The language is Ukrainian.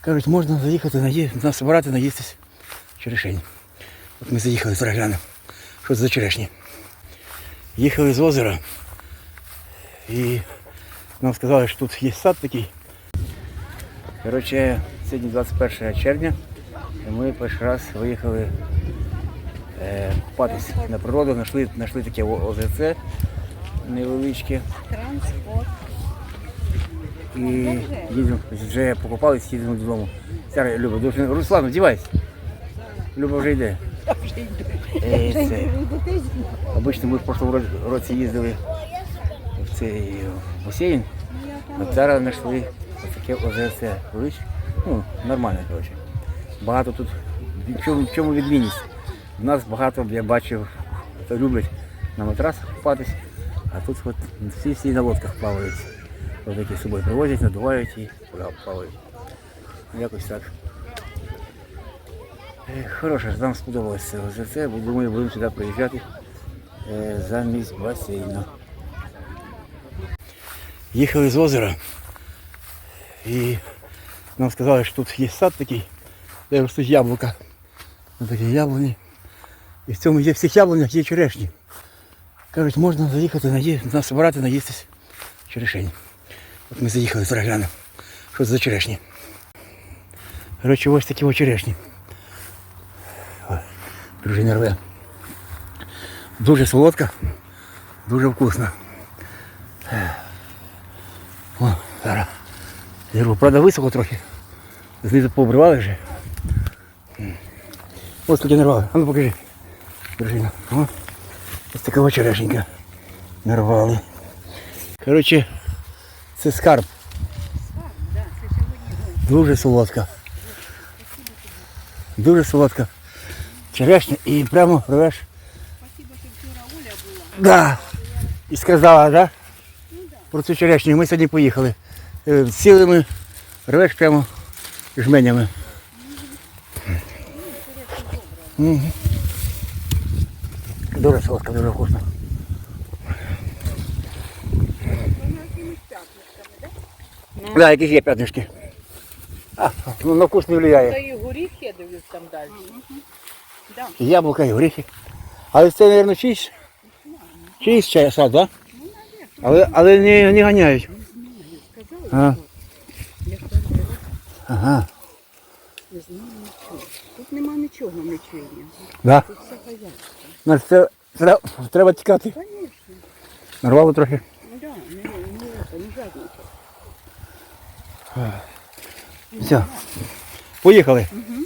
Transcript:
Кажуть, можна заїхати наї... нас збирати наїстись черешень. От ми заїхали зараз глянемо. Що це за черешні? Їхали з озера і нам сказали, що тут є сад такий. Коротше, сьогодні 21 червня. І ми перший раз виїхали е, купатись на природу, знайшли, таке озерце невеличке. Транспорт. І їдемо, вже покупались, їдемо додому. Зараз Люба, дуже... Руслан, одівайся. Люба вже йде. Е, це. Обично ми в прошлому році їздили в цей басейн, а зараз знайшли таке величе. Ну, нормально, коротше. Багато тут. В чому, в чому відмінність? У нас багато, я бачив, хто люблять на матрасах купатись, а тут от всі всі на лодках плавають. Такі з собою привозять, надувають і плавають. Якось так. Е, Хороше, нам сподобалося це бо думаю, будемо сюди приїжджати е, замість басейну. Їхали з озера і нам сказали, що тут є сад такий, де ростуть яблука. Такі яблуні. І в цьому є в цих яблунях є черешні. Кажуть, можна заїхати наї... нас наїстись черешень. От ми заїхали зараз глянемо. Що це за черешні? Коротше, ось такі ось черешні. Ой, Дружина рве. Дуже солодка, дуже вкусна. О, зараз. Зірву, правда, високо трохи. Знизу пообривали вже. Ось такі нарвали. А ну покажи. Дружина. О, ось така ось черешенька. Нарвали. Коротше, Це скарб. Дуже солодка. Дуже солодка. Черешня і прямо рвеш. Спасибо, що вчора Оля була. Да. І сказала, да? Про цю черешню. Ми сьогодні поїхали. Е, Сіли ми, рвеш прямо жменями. Дуже солодка, дуже вкусно. Да, якісь є п'ятнишки. А, ну, на вкус не Та впливає. і горіх я дивлюсь там далі. І яблука, і горіхи. Але це, мабуть, чийсь. Чийсь чай сад, да? Але, але не, не ганяють. А. Ага, Не знаю нічого. Тут нема нічого мечення. да. Тут все. Значить, це, треба, треба тікати. Звісно. Нарвало трохи. Ну да, не, не, это, не жадничай. Все. Поїхали. Угу.